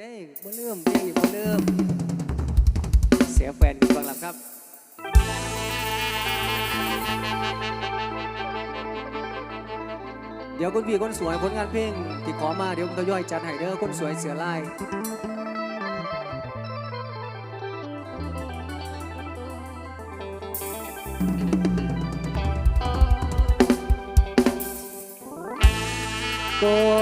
ได้บ่เริ่มเพลงอีกบ่เริ่มเสียแฟนกันบางล่ะครับเดี๋ยวคุณพี่คนสวยผลงานเพลงที่ขอมาเดี๋ยวผมทยอยจัดให้เด้อคนสวยเสือลายก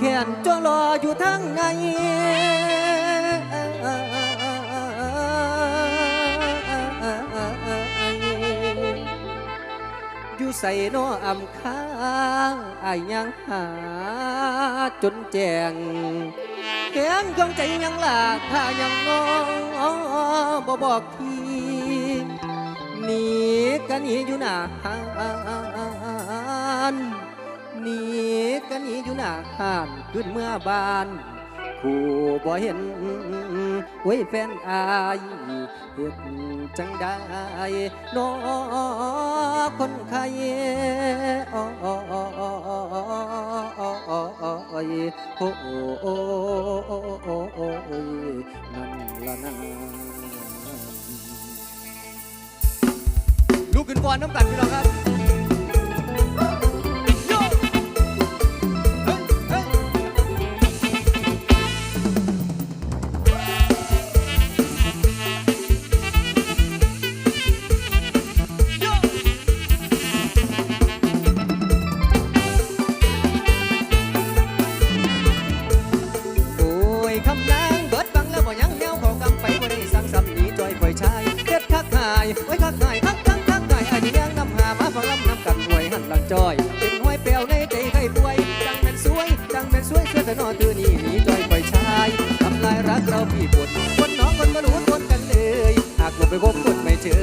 แขนจ้อรออยู่ทางในอยู่ใส่นออำค้าอายยังหาจนแจงแข็งของใจยังลาถ้ายังงอบ่บอกพี่หนีกันหนีอยู่หน้า นีกันหนีอยู่หน้าห้านขึ้นเมื่อบานผู้บ่เห็นไว้แฟนอายเฮ็ดจังได้นอคนไข้อ้อยโอ้โอ้โอ้โอ้นั่นละนะลูกขึ้นก่อนน้ำกันพี่น้องครับ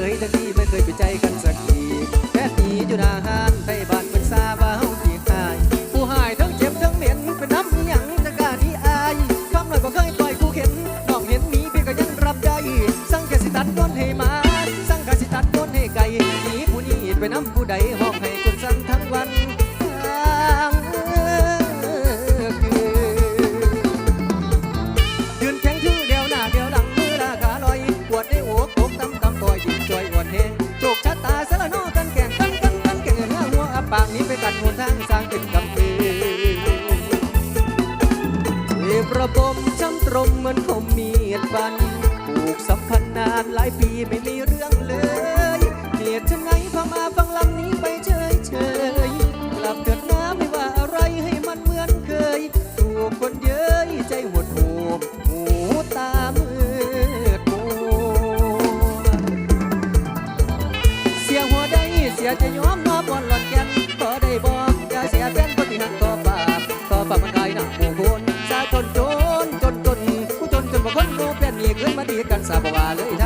ยทั้งที่ไม่เคยไปใจกัน ไม่มีเรื่องเลยเหตุฉันไหนพามาฟังลำนี้ไปเฉยเฉยกลับเถิดน้ำไม่ว่าอะไรให้มันเหมือนเคย ถูกคนเย้ยใจหดหูหูตามืดมัวเสียหัวได้เสียจะยอมนอบบอนหลอนแกนก็ได้บอกอย่าเสียแฟนคนที่หักต่อปากต่อปากมันกลายหนักหมู่คนสาจนจนจนจนผู้จนจนบ่คนโง่เปลี่ยนหนีขึ้นมาดีกันสาบว่าเลยทั้ง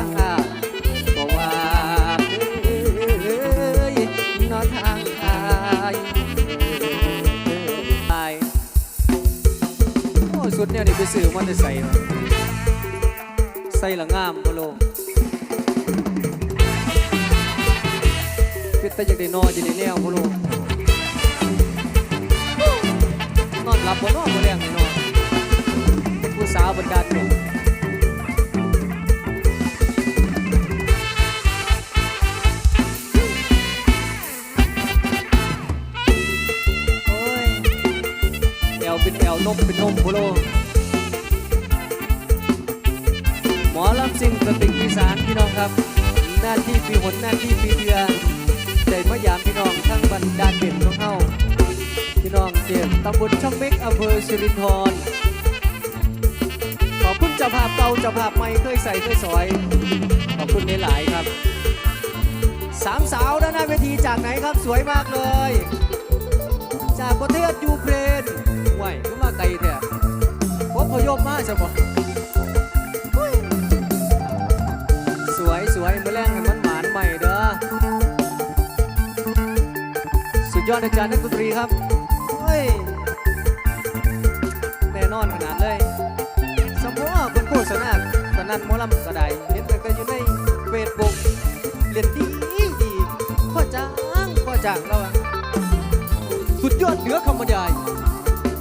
ไปซื้อมันจะใส่ใส่ละงามโปโลพิตาจากได้นอนจะได้แนวโปโลนอนหลับบ่นอนบ่แรงนี่นอนผู้สาวบนดานเป็นโอ้แอลเป็นแอลนมเป็นนมโพโล อลำซิงกระติกอีสานพี่น้องครับ หน้าที่ปีหนหน้าที่ปีเดือนได้มายามพี่น้องทั้งบรรดาเด่นของเฮาพี่น้องเจ็บตำบลช่องเม็กอำเภอสิรินธรขอบคุณเจ้าภาพเก่าเจ้าภาพใหม่เคยใส่เคยสอยขอบคุณหลายๆครับสามสาวด้านหน้าเวทีจากไหนครับสวยมากเลย จากประเทศยูเครนไหวก็มาไกลแท้พบพยพมาใช่ปะ วยสวยมาแรงให้มันหมานใหม่เด้อ สุดยอดอาจารย์นักดนตรีครับ เฮ้ย แน่นอนขนาดเลย สมมติว่าเป็นโฆษณาตอนนั้นมอลำกระไดเห็นแต่อยู่ในเฟซบุ๊กเล่นดีดีพ่อจ้างพ่อจ้างแล้วอะสุดยอดเหนือคำบรรยาย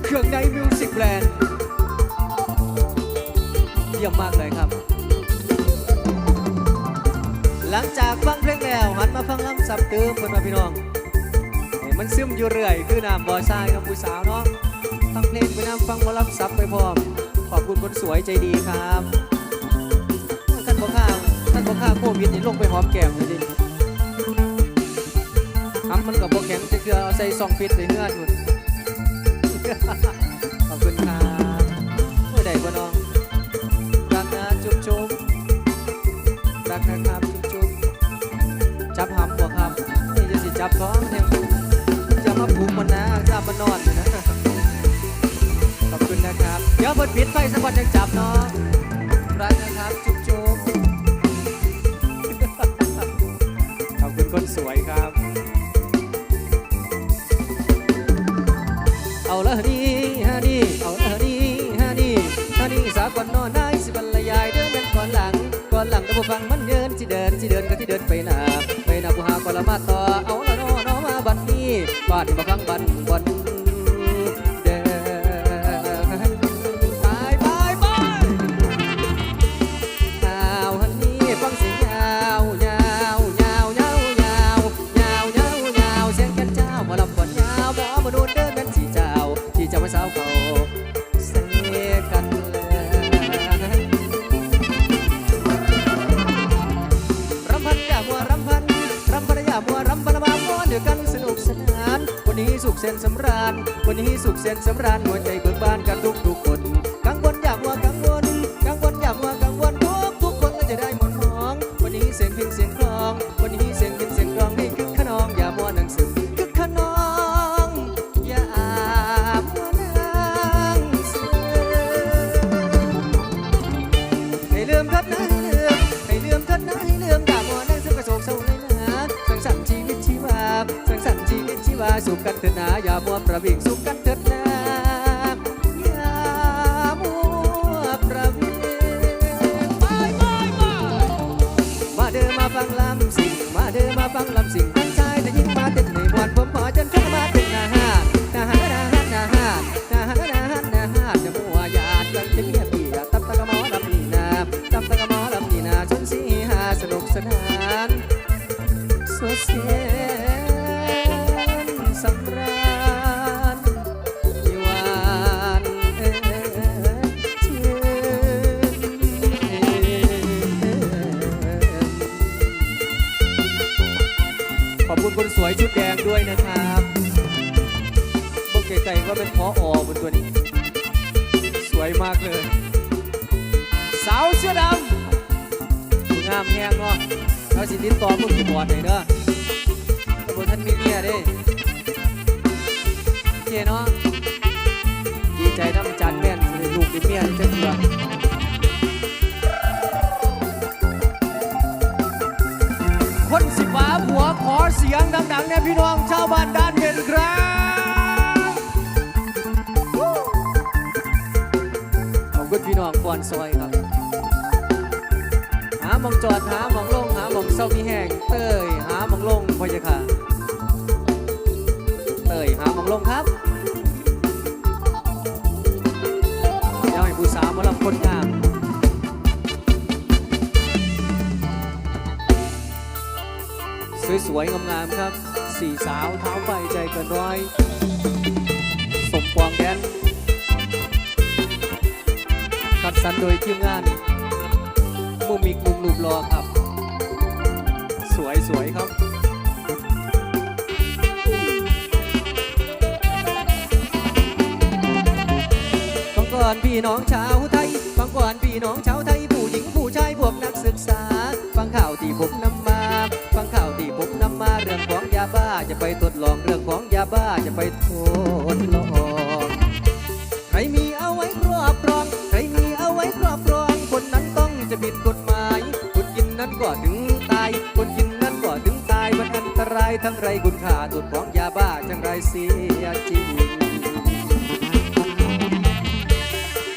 เครื่องในมิวสิกแบรนด์เยี่ยมมากเลยครับ หลังจากฟังเพลงแล้วหันมาฟังลำซับเติมเพื่อนมาพี่น้องมันซึมอยู่เรื่อย คือน้ำบ่อทรายน้ำผู้สาวเนาะฟังเพลงไปน้ำฟังมาลำซับไปพร้อม ขอบคุณคนสวยใจดีครับท่านบ่ข้าท่านบ่ข้าโควิดนี่ลงไปหอมแก้มเลยดิทำมันกับบ่แข็งจะเกลือเอาใส่ซองฟิตในเนื้อหุ่นขอบคุณครับ จะสิจับท้องแทงจะมาผูกมันนะจับมันนอนเลยนะขอบคุณนะครับ เดี๋ยวเปิดปิดไฟสักวันยังจับเนาะรักนะครับจุ๊บจุ๊บขอบคุณคนสวยครับ เอาละนี่ฮะนี่เอาละนี่ฮะนี่ฮะนี่สากลนอนได้สิบรรยายเดินกันก่อนหลังก่อนหลังก็บ่ฟังมันเดินสิเดินสิเดินก็ที่เดินไปหน้าไปหน้าผู้หาก่อนละมาต่อเอาละนอน้อมา บัดนี้บ้านนี่มาฟังบันบน นี้สุขเส้นสำราญวันนี้สุขเส้นสำราญหัวใจเบิกบานกันทุกทุกๆคน สดเสียนสำราญยวนเอ่ยชื่นขอบคุณคนสวยชุดแดงด้วยนะครับพวกไก่ๆว่าเป็นพออบนตัวนี้ สิติดต่อพวกผู้บอดหน่อยเด้อแต่บนท่านมีเมียเด้โอเคเนาะดีใจน้ำจานแม่นสิลูกได้เมียด้เจ้าเถื่อคนสิบ้าผัวขอเสียงดังๆเนี่ยพี่น้องชาวบ้านด้านเห็นครับขอบคุณพี่น้องก่อนซอยครับ หาหมองจอดหาหมองลง หาหมองเศร้ามีแห้งเตยหาหมองลงพอจะค่ะ เตยหาหมองลงครับเดี๋ยวให้ผู้สาวมาลำคนงามสวยๆงามๆครับสี่สาวเท้าไฟใจเกินร้อย สมปองแดนคัดสรรโดยทีมงานมุมิกมุมหนุบรอครับ สวยครับฟังก่อนพี่น้องชาวไทยฟังก่อนพี่น้องชาวไทยผู้หญิงผู้ชายพวกนักศึกษา ฟังข่าวที่ผมนำมา ฟังข่าวที่ผมนำมาเรื่องของยาบ้าจะไปทดลองเรื่องของยาบ้าจะไปทดลองใครมีเอาไว้ครอบครอง ใครมีเอาไว้ครอบครองคนนั้นต้องจะผิดกฎหมาย ทั้งไรคุณค่าตรวจของยาบ้าจังไรเสียจริง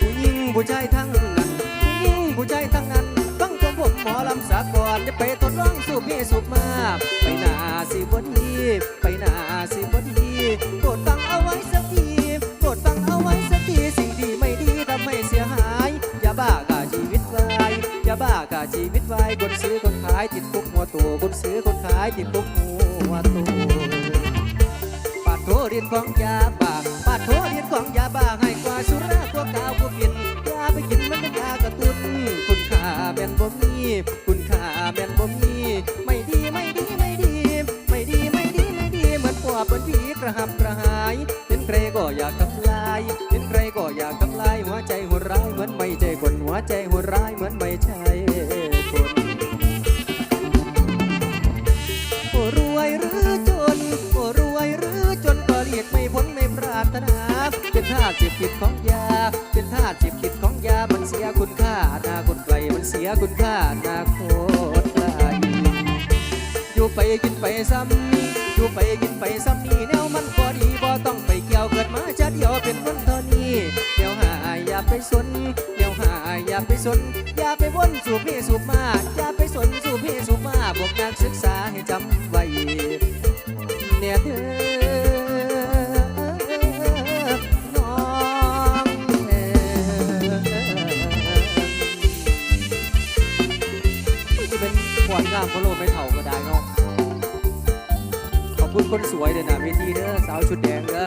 ผู้หญิงผู้ชายทั้งนั้นผู้หญิงผู้ชายทั้งนั้นฟังของผมหมอลำสากลจะไปทดลองสูบพี่สูบมาไปหนาสิบดีไปหนาสิบดีโปรดฟังเอาไว้สักทีโปรดฟังเอาไว้สักทีสิ่งที่ไม่ดีทำให้เสียหายยาบ้ากาชีวิตวายยาบ้ากาชีวิตวายคนซื้อคนขายติด ตัวคนซื้อคนขายติดคุกหัวตัวปาดโทเรียนของยาบ้าปาดโทเรียนของยาบ้าให้กว่าสุราพวกาวผู้กินยาไปกินมันเป็นยากระตุ้นคุณค่าแม่นบ่มีคุณค่าแม่นบ่มีไม่ดีไม่ดีไม่ดี ไม่ดีไม่ดีไม่ดีเหมือนปอบเหมือนผีกระหับกระหายเห็นใครก็อยากทำลายเห็นใครก็อยากทำลายหัวใจหัวร้ายเหมือนไม่ใช่คนหัวใจหัวร้ายเหมือนไม่ใช่ เจ็บผิดของยา เป็นท่าเจ็บผิดของยา มันเสียคุณค่าอนาคตไกลมันเสียคุณค่าอนาคตไกลอยู่ไปกินไปซ้ำนี่อยู่ไปกินไปซ้ำนี่แนวมันพอดีบ่ต้องไปเกี่ยวเกิดมาจะเดียวเป็นคนเท่านี้เดี๋ยวหาอย่าไปสนางามพโลไม่เท่าก็ได้เนาะขอบคุณคนสวยเด้อนะเวทีเด้อสาวชุดแดงเด้อ